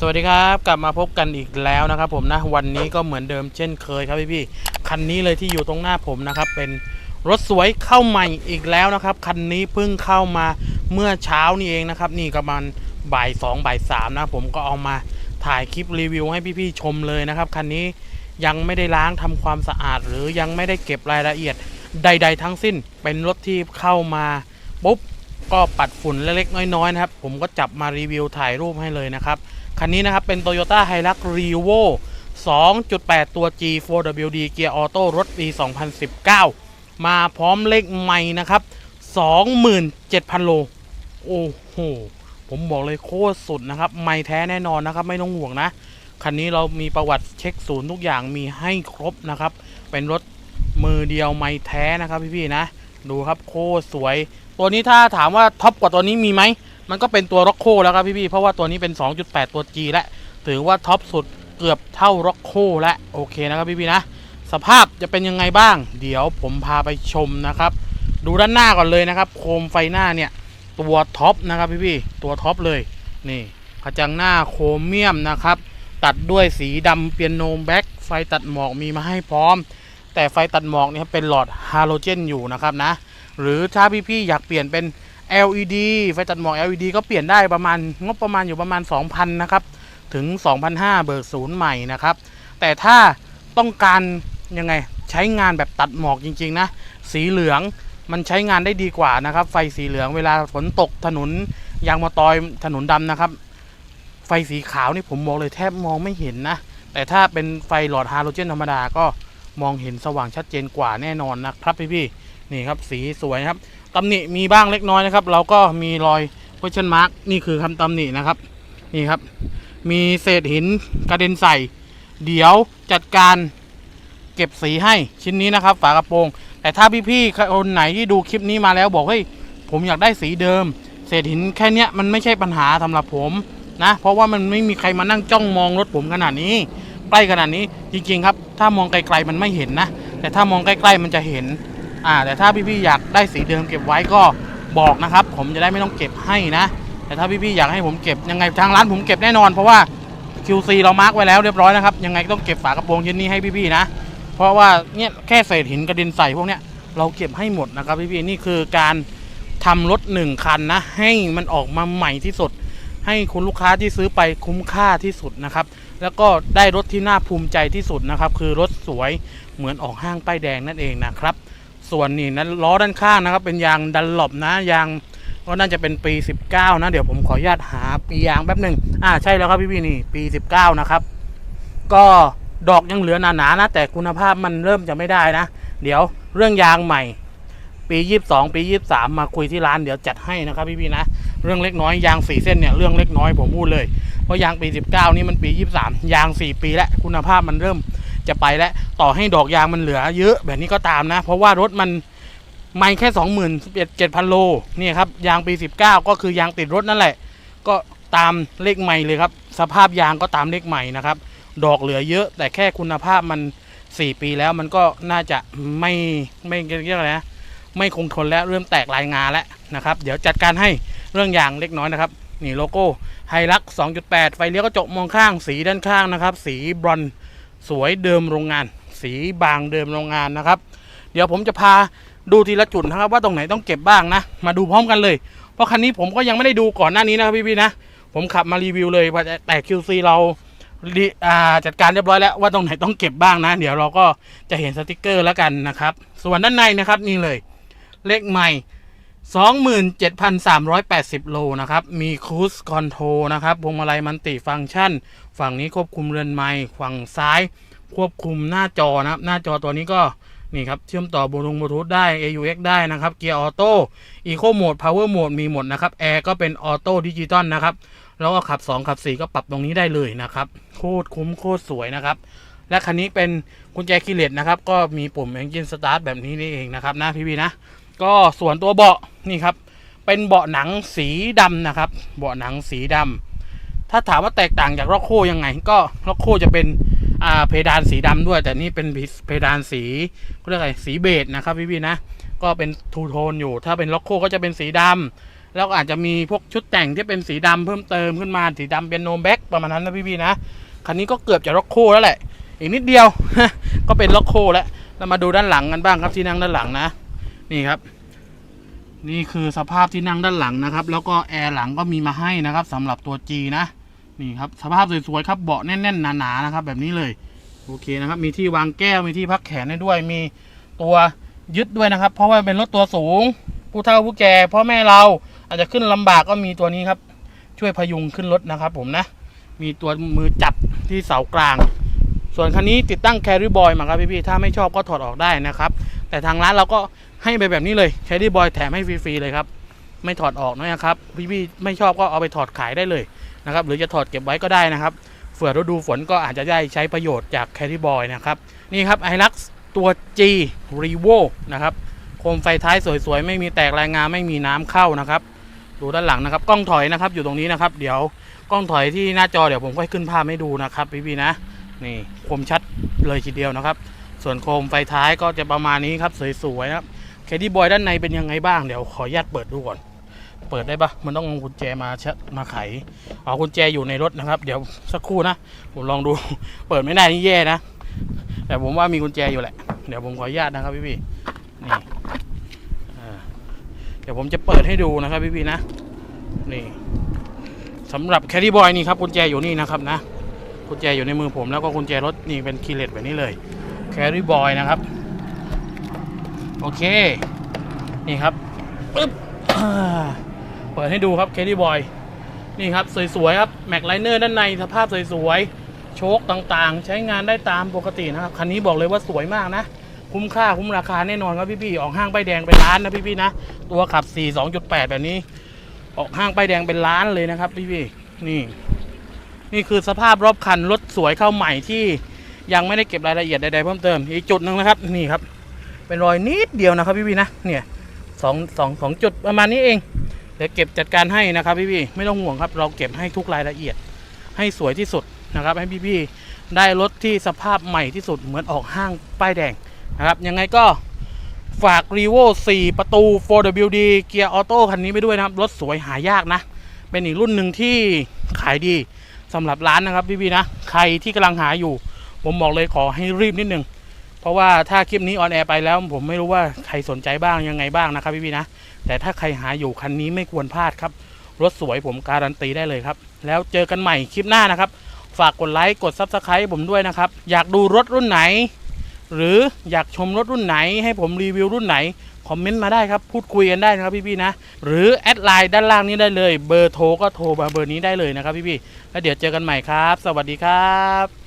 สวัสดีครับกลับมาพบกันอีกแล้วนะครับผมนะวันนี้ก็เหมือนเดิมเช่นเคยครับพี่พี่คันนี้เลยที่อยู่ตรงหน้าผมนะครับเป็นรถสวยเข้าใหม่อีกแล้วนะครับคันนี้เพิ่งเข้ามาเมื่อเช้านี่เองนะครับนี่ประมาณบ่ายสองบ่ายสามนะผมก็เอามาถ่ายคลิปรีวิวให้พี่ๆชมเลยนะครับคันนี้ยังไม่ได้ล้างทำความสะอาด หรือยังไม่ได้เก็บรายละเอียดใด ๆ ทั้งสิ้น เป็นรถที่เข้ามาปุ๊บก็ปัดฝุ่นเล็กๆน้อยๆนะครับผมก็จับมารีวิวถ่ายรูปให้เลยนะครับ คันนี้นะครับ เป็น Toyota Hilux Revo 2.8 ตัว G 4WD เกียร์ออโต้รถปี 2019 มาพร้อมเลขใหม่นะครับ 27,000 โล โอ้โห ผมบอกเลยโคตรสุดนะครับ ไม่แท้แน่นอนนะครับ ไม่ต้องห่วงนะ คันนี้เรามีประวัติเช็คศูนย์ทุกอย่างมีให้ครบนะครับ เป็นรถมือเดียวไม่แท้นะครับพี่ๆนะ ดูครับโคตรสวย ตัวนี้ถ้าถามว่าท็อปกว่าตัวนี้มีไหม มันก็เป็นตัวร็อกโคแล้วครับพี่ๆเพราะว่าตัวนี้เป็น 2.8 ตัว G และถือว่าท็อปสุดเกือบเท่าร็อกโคและโอเคนะครับพี่ๆนะสภาพจะเป็นยังไงบ้าง เดี๋ยวผมพาไปชมนะครับ ดูด้านหน้าก่อนเลยนะครับ โคมไฟหน้าเนี่ย ตัวท็อปนะครับพี่ๆตัวท็อปเลยนี่กระจังหน้าโครเมียมนะครับ ตัดด้วยสีดำเปียโนแบ็กไฟตัดหมอกมีมาให้พร้อม แต่ไฟตัดหมอกเนี่ยเป็นหลอดฮาโลเจนอยู่นะครับนะ หรือถ้าพี่ๆอยากเปลี่ยนเป็น LED ไฟตัดหมอก LED ก็เปลี่ยนได้ประมาณงบประมาณอยู่ประมาณ 2,000 นะครับ ถึง 2,500 เบิกศูนย์ใหม่นะครับ แต่ถ้าต้องการยังไงใช้งานแบบตัดหมอกจริงๆนะ สีเหลืองมันใช้งานได้ดีกว่านะครับ ไฟสีเหลืองเวลาฝนตกถนนยางมะตอยถนนดำนะครับ ไฟสีขาวนี่ผมบอกเลยแทบมองไม่เห็นนะ แต่ถ้าเป็นไฟหลอดฮาโลเจนธรรมดาก็มองเห็นสว่างชัดเจนกว่าแน่นอนนะครับพี่ๆนี่ครับสีสวยครับ ตำหนิมีบ้างเล็กน้อยนะครับ เราก็มีรอย question mark นี่คือคำตำหนินะครับ นี่ครับ มีเศษหินกระเด็นใส่ เดี๋ยวจัดการเก็บสีให้ชิ้นนี้นะครับ ฝากระโปรง แต่ถ้าพี่ๆคนไหนที่ดูคลิปนี้มาแล้วบอกเฮ้ยผมอยากได้สีเดิม เศษหินแค่เนี้ยมันไม่ใช่ปัญหาสำหรับผมนะ เพราะว่ามันไม่มีใครมานั่งจ้องมองรถผมขนาดนี้ใกล้ขนาดนี้จริงๆครับ ถ้ามองไกลๆมันไม่เห็นนะ แต่ถ้ามองใกล้ๆมันจะเห็น อ่าแต่ถ้าพี่ๆอยากได้สีเดิมเก็บไว้ก็บอกนะครับ ผมจะได้ไม่ต้องเก็บให้นะ แต่ถ้าพี่ๆอยากให้ผมเก็บยังไงทางร้านผมเก็บแน่นอนเพราะว่า QC เรามาร์กไว้แล้วเรียบร้อยนะครับยังไงก็ต้องเก็บฝากระโปรงชิ้นนี้ให้พี่ๆนะ เพราะว่าเนี่ยแค่เศษหินกระเด็นใส่พวกเนี้ยเราเก็บให้หมดนะครับพี่ๆนี่คือการทำรถหนึ่งคันนะ ให้มันออกมาใหม่ที่สุด ให้คุณลูกค้าที่ซื้อไปคุ้มค่าที่สุดนะครับ แล้วก็ได้รถที่น่าภูมิใจที่สุดนะครับ คือรถสวยเหมือนออกห้างป้ายแดงนั่นเองนะครับ ส่วนนี่นั้นล้อด้านข้างนะครับ เป็นยางดันหลบนะยางก็น่าจะเป็นปี 19 นะ เดี๋ยวผมขออนุญาตหาปียางแป๊บหนึ่งอ่าใช่แล้วครับพี่พี่นี่ปี 19 นะครับ ก็ดอกยังเหลือหนาๆนนะ แต่คุณภาพมันเริ่มจะไม่ได้นะ เดี๋ยวเรื่องยางใหม่ ปี 22 ปี 23 มาคุยที่ร้านเดี๋ยวจัดให้นะครับพี่พี่นะ เรื่องเล็กน้อยยางสี่เส้นเนี่ยเรื่องเล็กน้อยผมพูดเลยเพราะยางปี 19 นี่มันปี 23 ยาง 4 ปีแล้วคุณภาพมันเริ่ม จะไปแล้วต่อให้ดอกยางมันเหลือเยอะแบบนี้ก็ตามนะ เพราะว่ารถมันไม่แค่20,000 7,000โลนี่ครับยางปี19ก็คือยางติดรถนั่นแหละ ก็ตามเลขใหม่เลยครับ สภาพยางก็ตามเลขใหม่นะครับ ดอกเหลือเยอะ แต่แค่คุณภาพมัน4ปีแล้วมันก็น่าจะไม่ไม่เรียกอะไรนะไม่คงทนแล้วเริ่มแตกลายงาแล้วนะครับ เดี๋ยวจัดการให้เรื่องยางเล็กน้อยนะครับนี่โลโก้ไฮลัก 2.8 ไฟเลี้ยวกระจกมองข้างสีด้านข้างนะครับ สีบรอนซ์ สวยเดิมโรงงาน สีบางเดิมโรงงานนะครับ เดี๋ยวผมจะพาดูทีละจุดนะครับว่าตรงไหนต้องเก็บบ้างนะ มาดูพร้อมกันเลย เพราะคันนี้ผมก็ยังไม่ได้ดูก่อนหน้านี้นะครับพี่ๆนะ ผมขับมารีวิวเลยว่าแต่ QC เรารีอ่าจัดการเรียบร้อยแล้วว่าตรงไหนต้องเก็บบ้างนะ เดี๋ยวเราก็จะเห็นสติกเกอร์แล้วกันนะครับ ส่วนด้านในนะครับนี่เลย เลขใหม่ 27,380 โลนะครับ มีครู e คอนโทรนะครับพวงมาลัยมันติฟังก์ชัน ฝั่งนี้ควบคุมเรือนไม้ฝั่งซ้าย ควบคุมหน้าจอนะครับ หน้าจอตัวนี้ก็นี่ครับ เชื่อมต่อบลูทูธได้ AUX ได้นะครับ เกียร์ออโต้ อีโคโหมด พาวเวอร์โหมด มีหมดนะครับ แอร์ก็เป็นออโต้ดิจิตอลนะครับ แล้วก็ขับ 2 ขับ 4 ก็ปรับตรงนี้ได้เลยนะครับ โคตรคุ้มโคตรสวยนะครับ และคันนี้เป็นกุญแจคีย์เลสนะครับ ก็มีปุ่ม Engine Start แบบนี้นี่เองนะครับนะพี่ๆนะ ก็ส่วนตัวเบาะ นี่ครับ เป็นเบาะหนังสีดำนะครับ เบาะหนังสีดำถ้าถามว่าแตกต่างจากล็อกโคยังไง ก็ล็อกโคจะเป็นอ่าเพดานสีดำด้วย แต่นี่เป็นเพดานสีเรียกอะไรสีเบจนะครับพี่ๆนะ ก็เป็นทูโทนอยู่ ถ้าเป็นล็อกโคก็จะเป็นสีดแล้วอาจจะมีพวกชุดแต่งที่เป็นสีดำเพิ่มเติมขึ้นมาสีดำเป็นโนแบ็กประมาณนั้นนะพี่ๆนะคันนี้ก็เกือบจะล็อกโคแล้วแหละ อีกนิดเดียวก็เป็นล็อกโคแล้วเรามาดูด้านหลังกันบ้างครับที่นั่งด้านหลังนะ นี่ครับ นี่คือสภาพที่นั่งด้านหลังนะครับ แล้วก็แอร์หลังก็มีมาให้นะครับสำหรับตัว G นะนี่ครับสภาพสวยๆครับเบาะแน่นๆหนาๆนะครับ แบบนี้เลยโอเคนะครับ มีที่วางแก้วมีที่พักแขนให้ด้วย มีตัวยึดด้วยนะครับ เพราะว่าเป็นรถตัวสูง ผู้เฒ่าผู้แก่พ่อแม่เราอาจจะขึ้นลำบากก็มีตัวนี้ครับ ช่วยพยุงขึ้นรถนะครับ ผมนะ มีตัวมือจับที่เสากลาง ส่วนคันนี้ติดตั้งแคริบอยมาครับพี่ๆถ้าไม่ชอบก็ถอดออกได้นะครับ แต่ทางร้านเราก็ ให้ไปแบบนี้เลยแคริบอยแถมให้ฟรีๆเลยครับ ไม่ถอดออกนะครับ พี่ๆไม่ชอบก็เอาไปถอดขายได้เลยนะครับ หรือจะถอดเก็บไว้ก็ได้นะครับเผื่อฤดูฝนก็อาจจะได้ใช้ประโยชน์จากแคริบอยนะครับ นี่ครับไอลักตัว G r e v o นะครับ โคมไฟท้ายสวยๆ ไม่มีแตกรายงานไม่มีน้ำเข้านะครับ ดูด้านหลังนะครับ กล้องถอยนะครับ อยู่ตรงนี้นะครับ เดี๋ยวกล้องถอยที่หน้าจอเดี๋ยวผมก็ให้ขึ้นภาพให้ดูนะครับพี่ๆนะ นี่คมชัดเลยทีเดียวนะครับ ส่วนโคมไฟท้ายก็จะประมาณนี้ครับสวยๆนะครับ แคดดี้บอยด้านในเป็นยังไงบ้างเดี๋ยวขออนุญาตเปิดดูก่อน เปิดได้ปะมันต้องเอากุญแจมาชะมาไขเอ๋อกุญแจอยู่ในรถนะครับ เดี๋ยวสักครู่นะผมลองดู เปิดไม่ได้นี่แย่นะแต่ผมว่ามีกุญแจอยู่แหละ เดี๋ยวผมขออนุญาตนะครับพี่ๆนี่อ่เดี๋ยวผมจะเปิดให้ดูนะครับพี่ๆนะนี่สำหรับแคดดี้บอยนี่ครับกุญแจอยู่นี่นะครับนะกุญแจอยู่ในมือผมแล้วก็กุญแจรถนี่เป็นคีย์เลสแบบนี้เลยแคริบอยนะครับ โอเค นี่ครับปึ๊บเปิดให้ดูครับแคริบอย นี่ครับ สวยๆครับ แม็กไลเนอร์ด้านในสภาพสวยๆ โชคต่างๆ ใช้งานได้ตามปกตินะครับ คันนี้บอกเลยว่าสวยมากนะ คุ้มค่าคุ้มราคาแน่นอนครับพี่ๆ ออกห้างป้ายแดงเป็นล้านนะพี่ๆนะ ตัวขับ 4 2.8 แบบนี้ ออกห้างป้ายแดงเป็นล้านเลยนะครับพี่ๆ นี่ นี่คือสภาพรอบคันรถสวยเข้าใหม่ที่ยังไม่ได้เก็บรายละเอียดใดๆเพิ่มเติม อีกจุดหนึ่งนะครับ นี่ครับ เป็นรอยนิดเดียวนะครับพี่ๆนะเนี่ยสองสองสองจุดประมาณนี้เองเดี๋ยวเก็บจัดการให้นะครับพี่ๆไม่ต้องห่วงครับ เราเก็บให้ทุกรายละเอียด ให้สวยที่สุดนะครับ ให้พี่ๆได้รถที่สภาพใหม่ที่สุดเหมือนออกห้างป้ายแดงนะครับยังไงก็ฝาก r e v o 4ประตู 4WD เกียร์ออโต้คันนี้ไปด้วยนะครับ รถสวยหายากนะ เป็นอีกรุ่นหนึ่งที่ขายดีสำหรับร้านนะครับพี่ๆนะ ใครที่กำลังหาอยู่ ผมบอกเลยขอให้รีบนิดนึง เพราะว่าถ้าคลิปนี้ออนแอร์ไปแล้ว ผมไม่รู้ว่าใครสนใจบ้างยังไงบ้างนะครับพี่ๆนะ แต่ถ้าใครหาอยู่คันนี้ไม่ควรพลาดครับ รถสวยผมการันตีได้เลยครับ แล้วเจอกันใหม่คลิปหน้านะครับ ฝากกดไลค์กด Subscribe ผมด้วยนะครับ อยากดูรถรุ่นไหน หรืออยากชมรถรุ่นไหน ให้ผมรีวิวรุ่นไหนคอมเมนต์มาได้ครับ พูดคุยกันได้นะครับพี่ๆนะ หรือแอดไลน์ด้านล่างนี้ได้เลย เบอร์โทรก็โทรมาเบอร์นี้ได้เลยนะครับพี่ๆแล้วเดี๋ยวเจอกันใหม่ครับ สวัสดีครับ